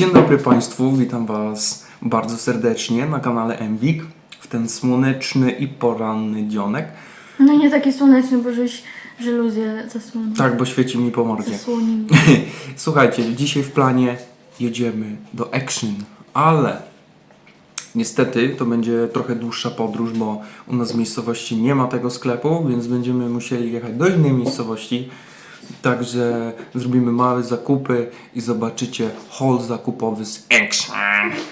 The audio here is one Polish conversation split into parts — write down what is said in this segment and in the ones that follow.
Dzień dobry Państwu, witam Was bardzo serdecznie na kanale Enwik w ten słoneczny i poranny dzionek. No nie taki słoneczny, bo żeś żaluzję zasłonił. Tak, bo świeci mi po mordzie. Zasłonił. Słuchajcie, dzisiaj w planie jedziemy do Action, ale niestety to będzie trochę dłuższa podróż, bo u nas w miejscowości nie ma tego sklepu, więc będziemy musieli jechać do innej miejscowości. Także zrobimy małe zakupy i zobaczycie haul zakupowy z Action.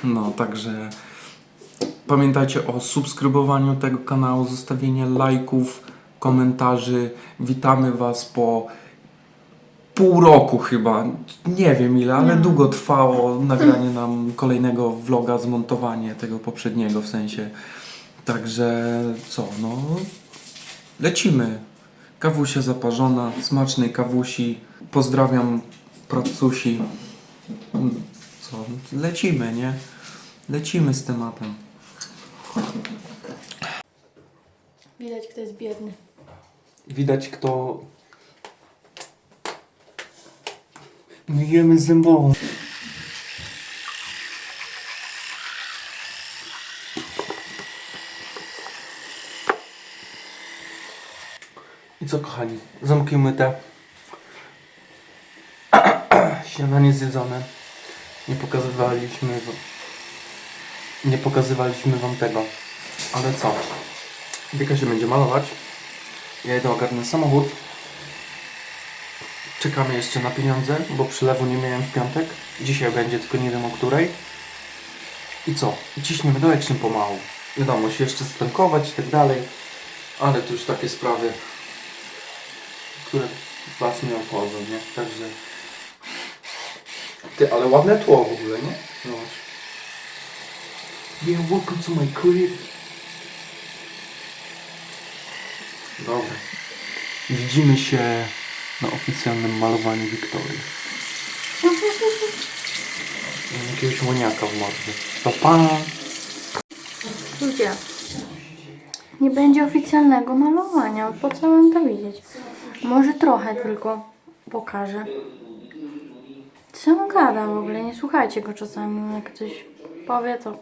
No, także Pamiętajcie o subskrybowaniu tego kanału, zostawieniu lajków, komentarzy. Witamy Was po pół roku chyba. Nie wiem ile, ale No. długo trwało nagranie nam kolejnego vloga, zmontowanie tego poprzedniego w sensie. Także co, no lecimy. Kawusia zaparzona, smacznej kawusi. Pozdrawiam pracusi. Mm, Co, lecimy, nie? Lecimy z tematem. Widać, kto jest biedny. Widać kto... Myjemy zębową. Co kochani, zamki umyte. Śniadanie zjedzone. Nie pokazywaliśmy. Nie pokazywaliśmy wam tego. Ale co? Wieka się będzie malować. Ja idę ogarnę samochód. Czekamy jeszcze na pieniądze, bo przylewu nie miałem w piątek. Dzisiaj będzie, tylko nie wiem o której. I co? Ciśniemy do action pomału. Wiadomo, się jeszcze stankować i tak dalej. Ale to już takie sprawy, które Was nie obchodzą, nie? Także... Ty, ale ładne tło w ogóle, nie? Zobacz. Yeah, welcome to my crib. Dobra. Widzimy się na oficjalnym malowaniu Wiktorii. Mam jakiegoś łoniaka w mordzie. To pan. Ludzie, nie będzie oficjalnego malowania. Po co mam to widzieć? Może trochę tylko pokażę. Co on gada w ogóle? Nie słuchajcie go czasami. Jak coś powie, to...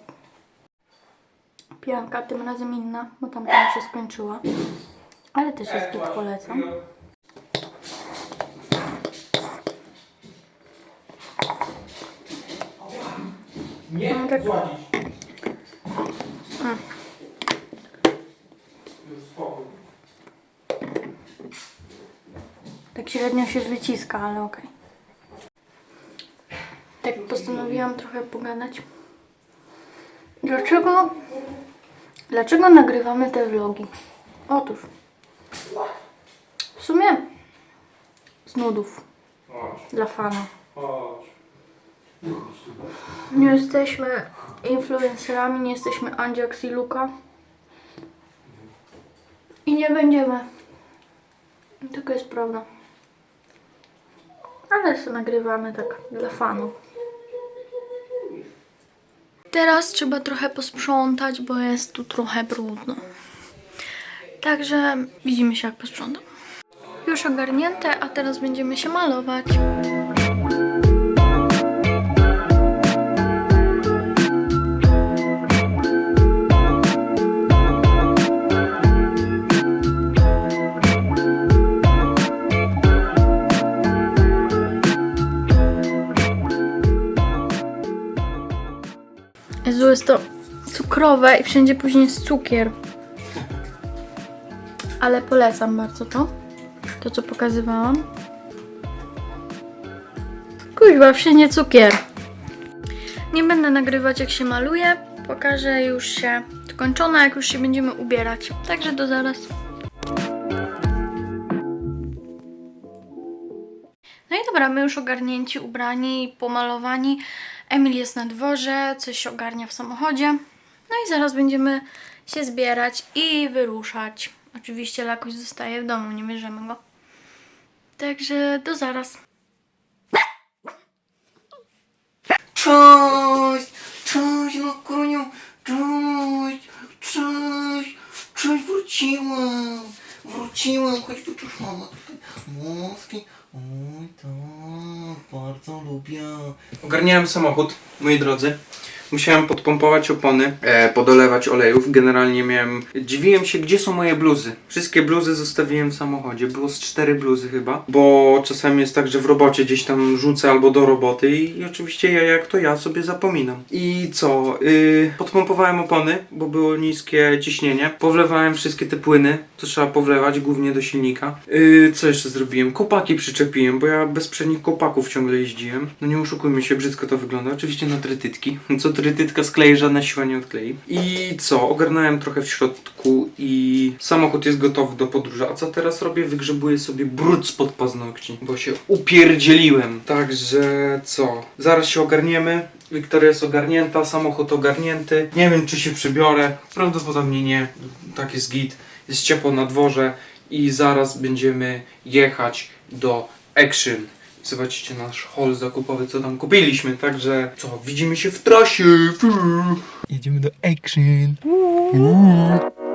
Pianka tym razem inna, bo tam tam się skończyła. Ale też jest git, polecam. Nie, tak. Tak średnio się wyciska, ale okej. Tak postanowiłam trochę pogadać. Dlaczego... Dlaczego nagrywamy te vlogi? Otóż... W sumie... Z nudów. Dla fana. Nie jesteśmy influencerami, nie jesteśmy Andziaks i Luka. I nie będziemy. Tylko jest prawda. Ale sobie nagrywamy tak dla fanów. Teraz trzeba trochę posprzątać, bo jest tu trochę brudno. Także widzimy się jak posprzątam. Już ogarnięte, a teraz będziemy się malować. Jezu, jest to cukrowe i wszędzie później jest cukier. Ale polecam bardzo to. To, co pokazywałam. Kuźwa, wszędzie cukier. Nie będę nagrywać, jak się maluje. Pokażę już się skończona, jak już się będziemy ubierać. Także do zaraz. No i dobra, my już ogarnięci, ubrani, pomalowani. Emil jest na dworze, coś ogarnia w samochodzie. No i zaraz będziemy się zbierać i wyruszać. Oczywiście Lakuś zostaje w domu, nie bierzemy go. Także do zaraz. Cześć! Cześć, no! Cześć! Cześć! Cześć, wróciłam! Wróciłam! Chodź tu, cześć, mama tutaj. Moski. Oj, tak. bardzo lubię. Ogarniałem samochód, moi drodzy. Musiałem podpompować opony, e, podolewać olejów. Generalnie miałem. Dziwiłem się, gdzie są moje bluzy. Wszystkie bluzy zostawiłem w samochodzie. Było z cztery bluzy chyba. Bo czasami jest tak, że w robocie gdzieś tam rzucę albo do roboty i, i oczywiście ja jak to ja sobie zapominam. I co? Y, podpompowałem opony, bo było niskie ciśnienie. Powlewałem wszystkie te płyny, co trzeba powlewać, głównie do silnika. Y, co jeszcze zrobiłem? Kopaki przyczepiłem, bo ja bez przednich kopaków ciągle jeździłem. No nie oszukujmy się, brzydko to wygląda. Oczywiście na trytytki. Co trytytka sklei, żadna siła nie odklei. I co? Ogarnąłem trochę w środku i samochód jest gotowy do podróży. A co teraz robię? Wygrzebuję sobie brud spod paznokci, bo się upierdzieliłem. Także co? Zaraz się ogarniemy. Wiktoria jest ogarnięta, samochód ogarnięty. Nie wiem, czy się przybiorę. Prawdopodobnie nie. Tak jest git. Jest ciepło na dworze i zaraz będziemy jechać do Action. Zobaczycie nasz haul zakupowy, co tam kupiliśmy. Także co, widzimy się w trasie. Jedziemy do Action. My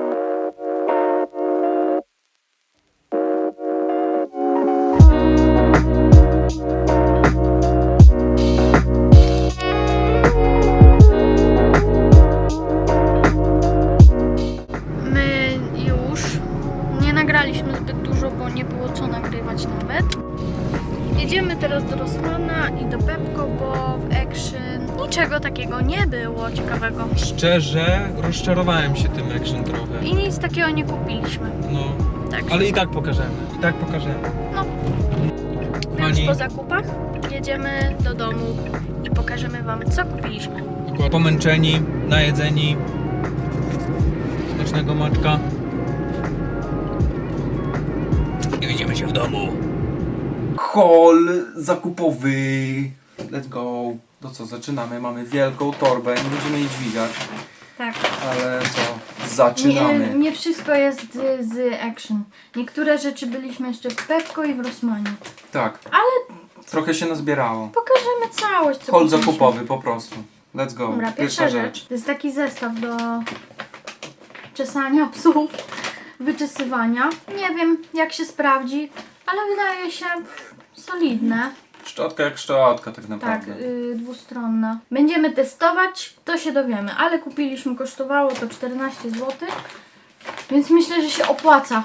Szczerze, rozczarowałem się tym action trochę. I nic takiego nie kupiliśmy. No, Tak. ale i tak pokażemy. I tak pokażemy. No. Pani. po zakupach jedziemy do domu i pokażemy Wam, co kupiliśmy. Pomęczeni, najedzeni. Smacznego maczka. I widzimy się w domu. Haul zakupowy. Let's go. To co, zaczynamy. Mamy wielką torbę. Nie będziemy jej dźwigać, Tak. ale co, zaczynamy. Nie, nie wszystko jest z, z Action. Niektóre rzeczy byliśmy jeszcze w Pepko i w Rossmanie. Tak, Ale trochę się nazbierało. pokażemy całość, co kupiliśmy. zakupowy po prostu. Let's go. Dobra, pierwsza rzecz. To jest taki zestaw do czesania psów, wyczesywania. Nie wiem, jak się sprawdzi, ale wydaje się solidne. Szczotka jak szczotka tak Tak, naprawdę. y, dwustronna. Będziemy testować, to się dowiemy, ale kupiliśmy, kosztowało to 14 zł, więc myślę, że się opłaca.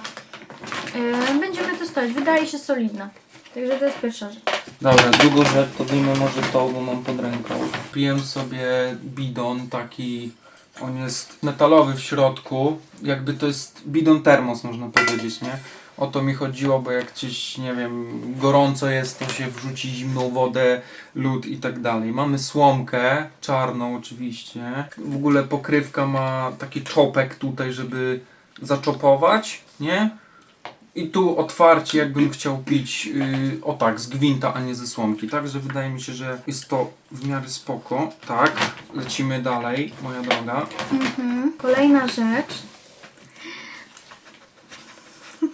Y, będziemy testować, wydaje się solidna. Także to jest pierwsza rzecz. Dobra, drugą rzecz to wyjmę może to, bo mam pod ręką. Kupiłem sobie bidon taki, on jest metalowy w środku, jakby to jest bidon termos można powiedzieć, nie? O to mi chodziło, bo jak gdzieś, nie wiem, gorąco jest, to się wrzuci zimną wodę, lód i tak dalej. Mamy słomkę, czarną oczywiście. W ogóle pokrywka ma taki czopek tutaj, żeby zaczopować, nie? I tu otwarcie, jakbym chciał pić, yy, o tak, z gwinta, a nie ze słomki. Także wydaje mi się, że jest to w miarę spoko. Tak, lecimy dalej, moja droga. Mhm. Kolejna rzecz.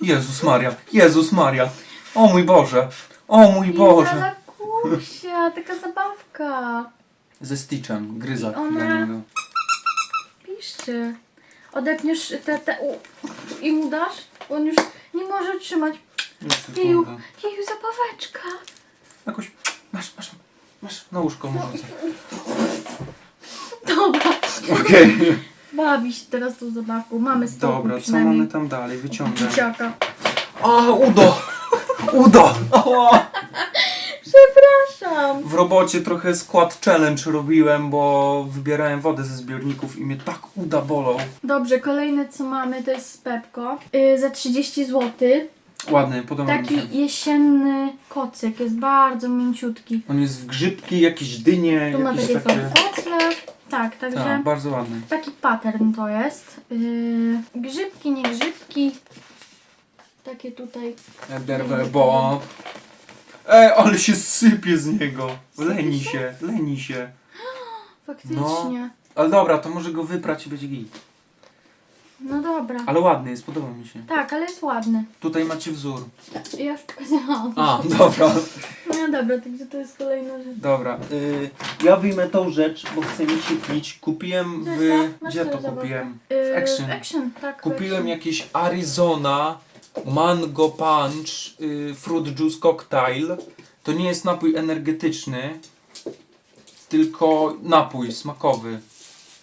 Jezus Maria, Jezus Maria. O mój Boże, o mój Boże. Izalakusia, taka zabawka. Ze Stitchem, gryzak I ona- dla niego. Piszczy. Odepniesz te, te u, i mu dasz? On już nie może trzymać. Jeju, jeju, zabaweczka. Jakoś, masz, masz, masz na łóżko może. Dobra, Okej. bawi się teraz tą zabawką. Mamy spokój Dobra, co przynajmniej. mamy tam dalej? Wyciągam. Dzieciaka. A, udo! Udo! O! Przepraszam. W robocie trochę skład challenge robiłem, bo wybierałem wodę ze zbiorników i mnie tak uda bolą. Dobrze, kolejne co mamy to jest z Pepko. Yy, za 30 zł. Ładny, podoba mi się. Taki jesienny kocyk. Jest bardzo mięciutki. On jest w grzybki, jakieś dynie, Tu ma jakieś takie takie... Tak, także Tak, bardzo ładny. taki pattern to jest. Yy, grzybki, nie grzybki. Takie tutaj. Derwę, bo... Ej, ale się sypie z niego. Leni się, leni się. Faktycznie. Ale dobra, to może go wyprać i będzie git. No dobra. Ale ładny jest, podoba mi się. Tak, ale jest ładny. Tutaj macie wzór. Ja już pokazałam. A, dobra. No dobra, także to jest kolejna rzecz. Dobra, y, ja wyjmę tą rzecz, bo chcę mi się pić. Kupiłem w... Zestaw, masz Gdzie sobie to zabawkę. kupiłem? Yy, Action. Action, tak. w Kupiłem Action. jakieś Arizona Mango Punch y, Fruit Juice Cocktail. To nie jest napój energetyczny, tylko napój smakowy.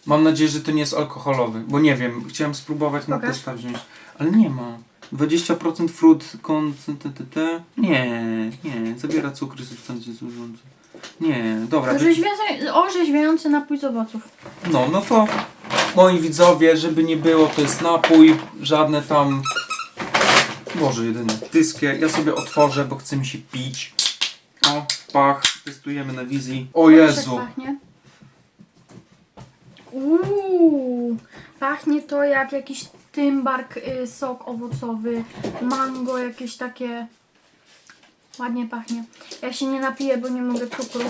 Mam nadzieję, że to nie jest alkoholowy, bo nie wiem, chciałem spróbować na Pokaż. testa wziąć, ale nie ma. 20% frut koncentrate. Nie, nie, zawiera cukry, substancje służące. Nie, dobra. Orzeźwiający, orzeźwiający napój z owoców. No, no to moi widzowie, żeby nie było, to jest napój, żadne tam. Boże, jedyne tyskie. Ja sobie otworzę, bo chce mi się pić. O, pach, testujemy na wizji. O Jezu! Pachnie. Uuu, pachnie to jak jakiś tymbark, y, sok owocowy, mango, jakieś takie. Ładnie pachnie. Ja się nie napiję, bo nie mogę cukru,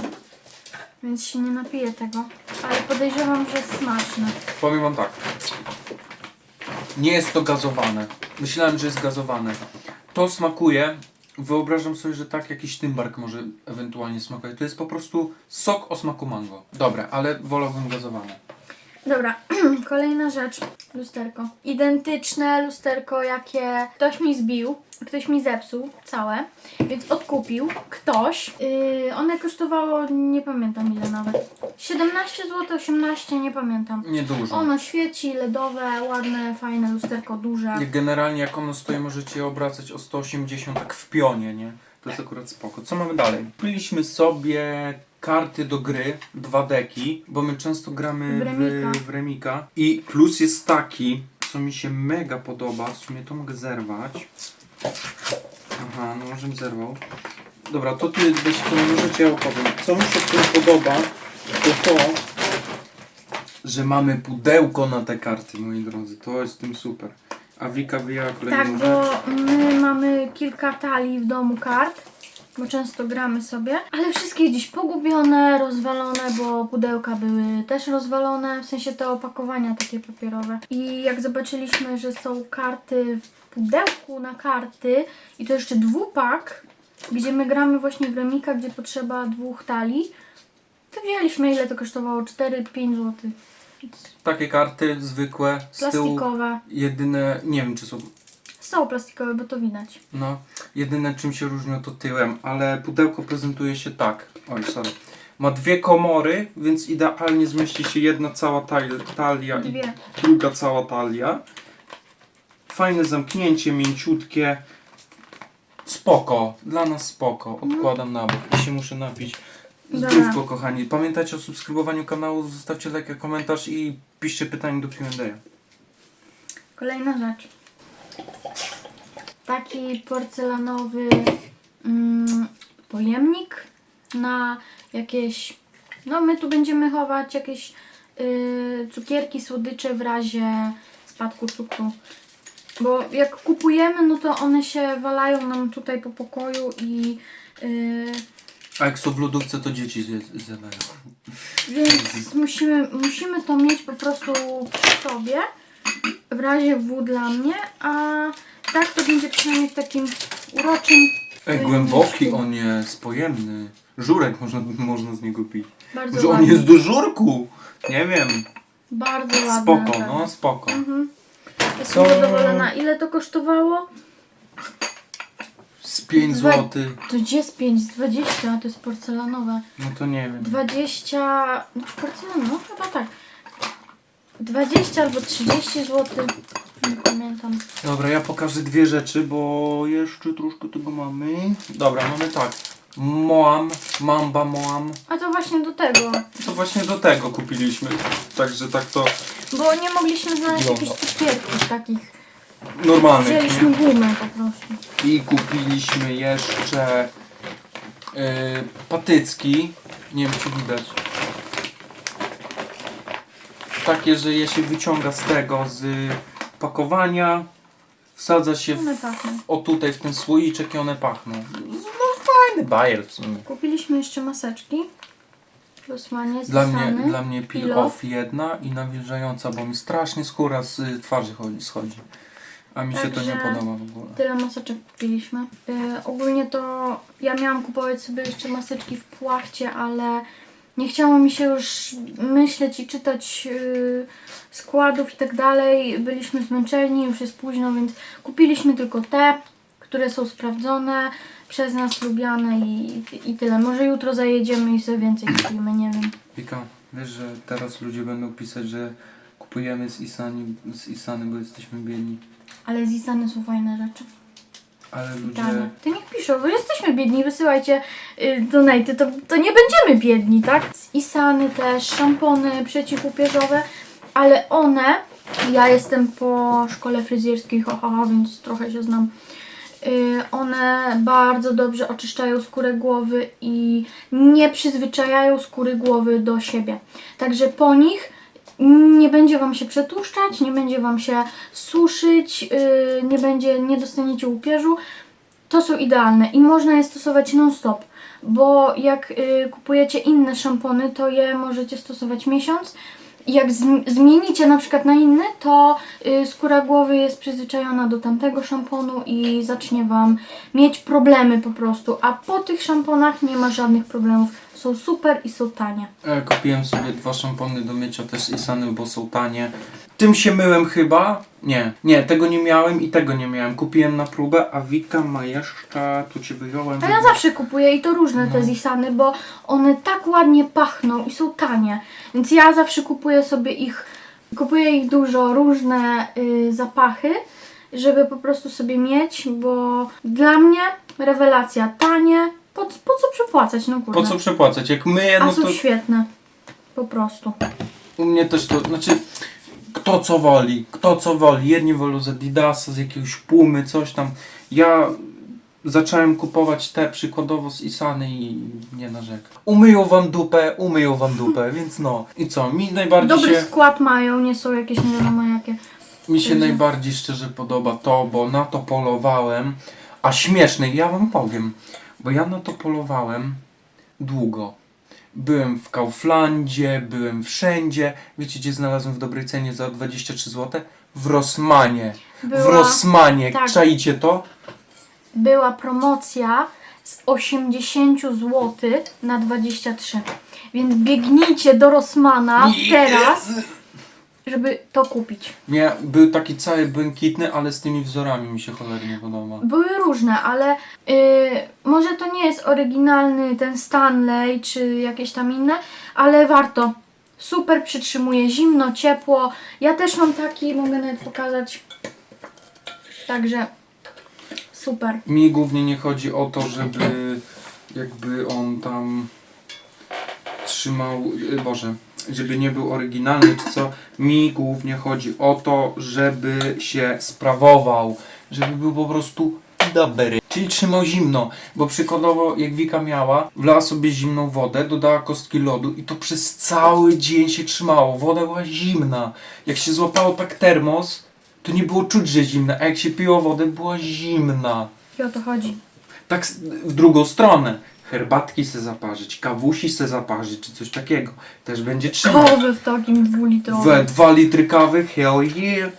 więc się nie napiję tego. Ale podejrzewam, że jest smaczne. Powiem wam tak. Nie jest to gazowane. Myślałem, że jest gazowane. To smakuje. Wyobrażam sobie, że tak jakiś tymbark może ewentualnie smakuje. To jest po prostu sok o smaku mango. Dobre, ale wolałbym gazowane. Dobra, kolejna rzecz. Lusterko. Identyczne lusterko, jakie ktoś mi zbił, ktoś mi zepsuł całe, więc odkupił ktoś. Yy, one kosztowało, nie pamiętam ile nawet. 17 zł, 18, nie pamiętam. Niedużo. Ono świeci, LEDowe, ładne, fajne lusterko, duże. Jak generalnie jak ono stoi, możecie je obracać o 180 tak w pionie, nie? To jest akurat spoko. Co mamy dalej? Kupiliśmy sobie karty do gry, dwa deki, bo my często gramy W Remika. w, w Remika. I plus jest taki, co mi się mega podoba, w sumie to mogę zerwać. Aha, no żebym zerwał. Dobra, to ty wiecie, to możecie ja opowiem. Co mi się w tym podoba, to to, że mamy pudełko na te karty, moi drodzy. To jest w tym super. A Wika wyjęła kolejną Tak, rzecz. bo my mamy kilka talii w domu kart, bo często gramy sobie, ale wszystkie gdzieś pogubione, rozwalone, bo pudełka były też rozwalone, w sensie te opakowania takie papierowe. I jak zobaczyliśmy, że są karty w pudełku na karty i to jeszcze dwupak, gdzie my gramy właśnie w Remika, gdzie potrzeba dwóch talii, to wzięliśmy ile to kosztowało? 4-5 zł. Takie karty zwykłe, z tyłu Plastikowe. jedyne, nie wiem czy są, Są plastikowe, bo to widać. no, jedyne czym się różnią to tyłem, ale pudełko prezentuje się tak, oj sorry, ma dwie komory, więc idealnie zmieści się jedna cała tal- talia Dwie. i druga cała talia. Fajne zamknięcie, mięciutkie, spoko, dla nas spoko, odkładam na bok i się muszę napić. Zdrówko kochani, pamiętajcie o subskrybowaniu kanału, zostawcie like, komentarz i piszcie pytanie do Q&A. Kolejna rzecz. Taki porcelanowy mm, pojemnik na jakieś. No, my tu będziemy chować jakieś y, cukierki, słodycze w razie spadku cukru. Bo jak kupujemy, no to one się walają nam tutaj po pokoju i. y, A jak są w lodówce, to dzieci zjadają. Więc musimy, musimy to mieć po prostu przy sobie. W razie W dla mnie, a tak to będzie przynajmniej w takim uroczym. Ej, głęboki on jest, pojemny. Żurek można, można z niego pić. Bardzo Że on ładny. jest do żurku! Nie wiem. Bardzo ładny. Spoko, naprawdę. no spoko. Mhm. To- Jestem zadowolona. Ile to kosztowało? Z 5 Dwa- zł. To gdzie jest 5? Z 20, a to jest porcelanowe. No to nie wiem. 20. No porcelanowe? No chyba tak. 20 albo 30 zł. Nie pamiętam. Dobra, ja pokażę dwie rzeczy, bo jeszcze troszkę tego mamy. Dobra, mamy tak. Moam, Mamba Moam. A to właśnie do tego. To właśnie do tego kupiliśmy. Także tak to Bo nie mogliśmy znaleźć Dobra. jakichś cukierków takich. normalne. Wzięliśmy gumę po prostu. I kupiliśmy jeszcze yy, patycki. Nie wiem czy widać. Takie, że je się wyciąga z tego, z pakowania. Wsadza się One w, pachną. o tutaj w ten słoiczek i one pachną. No fajny bajer w sumie. Kupiliśmy jeszcze maseczki. Rosmanie, Dla mnie, dla mnie peel off. off jedna i nawilżająca, bo mi strasznie skóra z y, twarzy chodzi, schodzi. A mi się to nie Także- podoba w ogóle. Tyle maseczek kupiliśmy. Yy, ogólnie to ja miałam kupować sobie jeszcze maseczki w płachcie, ale nie chciało mi się już myśleć i czytać yy, składów i tak dalej. Byliśmy zmęczeni, już jest późno, więc kupiliśmy tylko te, które są sprawdzone, przez nas lubiane i, i tyle. Może jutro zajedziemy i sobie więcej kupimy, nie wiem. Wika, wiesz, że teraz ludzie będą pisać, że kupujemy z Isani, z Isany, bo jesteśmy biedni. Ale z Isany są fajne rzeczy. Ale ludzie... Tanie. To niech piszą, bo jesteśmy biedni, wysyłajcie y, donaty, to, to nie będziemy biedni, tak? Z Isany też, szampony przeciwupierzowe, ale one, ja jestem po szkole fryzjerskiej, haha, więc trochę się znam. Y, one bardzo dobrze oczyszczają skórę głowy i nie przyzwyczajają skóry głowy do siebie. Także po nich nie będzie Wam się przetłuszczać, nie będzie Wam się suszyć, yy, nie będzie, nie dostaniecie łupieżu. To są idealne i można je stosować non-stop, bo jak y, kupujecie inne szampony, to je możecie stosować miesiąc. Jak zm- zmienicie na przykład na inny, to y, skóra głowy jest przyzwyczajona do tamtego szamponu i zacznie Wam mieć problemy po prostu. A po tych szamponach nie ma żadnych problemów. Są super i są tanie. E, Kupiłem sobie dwa szampony do mycia też Isany, bo są tanie. Tym się myłem chyba. Nie, nie, tego nie miałem i tego nie miałem. Kupiłem na próbę, a Wika ma jeszcze, tu ci wyjąłem. A ja zawsze kupuję i to różne te Zisany, bo one tak ładnie pachną i są tanie. Więc ja zawsze kupuję sobie ich, kupuję ich dużo, różne y, zapachy, żeby po prostu sobie mieć, bo dla mnie rewelacja, tanie, po, po co przepłacać, no kurde. Po co przepłacać? Jak myję, A no są to świetne, po prostu. u mnie też to, znaczy kto co woli, kto co woli. Jedni wolą z Adidasa, z jakiegoś Pumy, coś tam. Ja zacząłem kupować te przykładowo z Isany i nie narzekam. Umyją wam dupę, umyją wam dupę, więc no. I co, mi najbardziej Dobry się... skład mają, nie są jakieś nie wiadomo jakie. Mi się Także- najbardziej szczerze podoba to, bo na to polowałem, a śmieszne, ja wam powiem, bo ja na to polowałem długo. Byłem w Kauflandzie, byłem wszędzie. Wiecie, gdzie znalazłem w dobrej cenie za 23 zł? W Rossmanie. W Była- Rossmanie. tak. Czaicie to? była promocja z 80 zł na 23. Więc biegnijcie do Rossmana teraz, żeby to kupić. Nie, był taki cały błękitny, ale z tymi wzorami mi się cholernie podoba. Były różne, ale yy, może to nie jest oryginalny ten Stanley czy jakieś tam inne, ale warto. Super przytrzymuje zimno, ciepło. Ja też mam taki, mogę nawet pokazać. Także super. Mi głównie nie chodzi o to, żeby jakby on tam trzymał, y, Boże, żeby nie był oryginalny czy co. Mi głównie chodzi o to, żeby się sprawował, żeby był po prostu dobry. Czyli trzymał zimno, bo przykładowo jak Wika miała, wlała sobie zimną wodę, dodała kostki lodu i to przez cały dzień się trzymało. Woda była zimna. Jak się złapało tak termos, to nie było czuć, że zimna, a jak się piło wodę, była zimna. I o to chodzi. Tak w drugą stronę. Herbatki se zaparzyć, kawusi se zaparzyć, czy coś takiego. Też będzie trzymać. Kowy w takim dwulitrowym. We dwa litry kawy, hell yeah.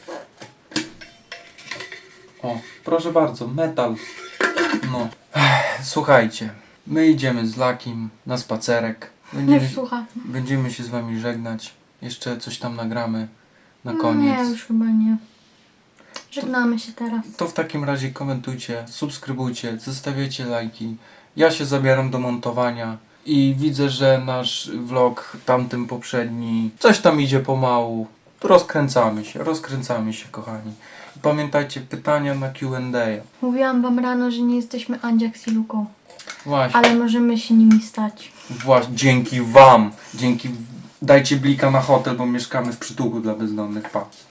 O, proszę bardzo, metal. No. Ech, Słuchajcie, my idziemy z Lakim na spacerek. Nie Będziemy, słucha. będziemy się z wami żegnać. Jeszcze coś tam nagramy na No koniec. Nie, już chyba nie. Żegnamy się teraz. To w takim razie komentujcie, subskrybujcie, zostawiajcie lajki. Ja się zabieram do montowania i widzę, że nasz vlog tamtym poprzedni coś tam idzie pomału. Rozkręcamy się, rozkręcamy się kochani. I pamiętajcie pytania na Q&A. Mówiłam wam rano, że nie jesteśmy Andziak i Luką, Właśnie, ale możemy się nimi stać. właśnie dzięki wam, dzięki dajcie blika na hotel, bo mieszkamy w przytułku dla bezdomnych pa.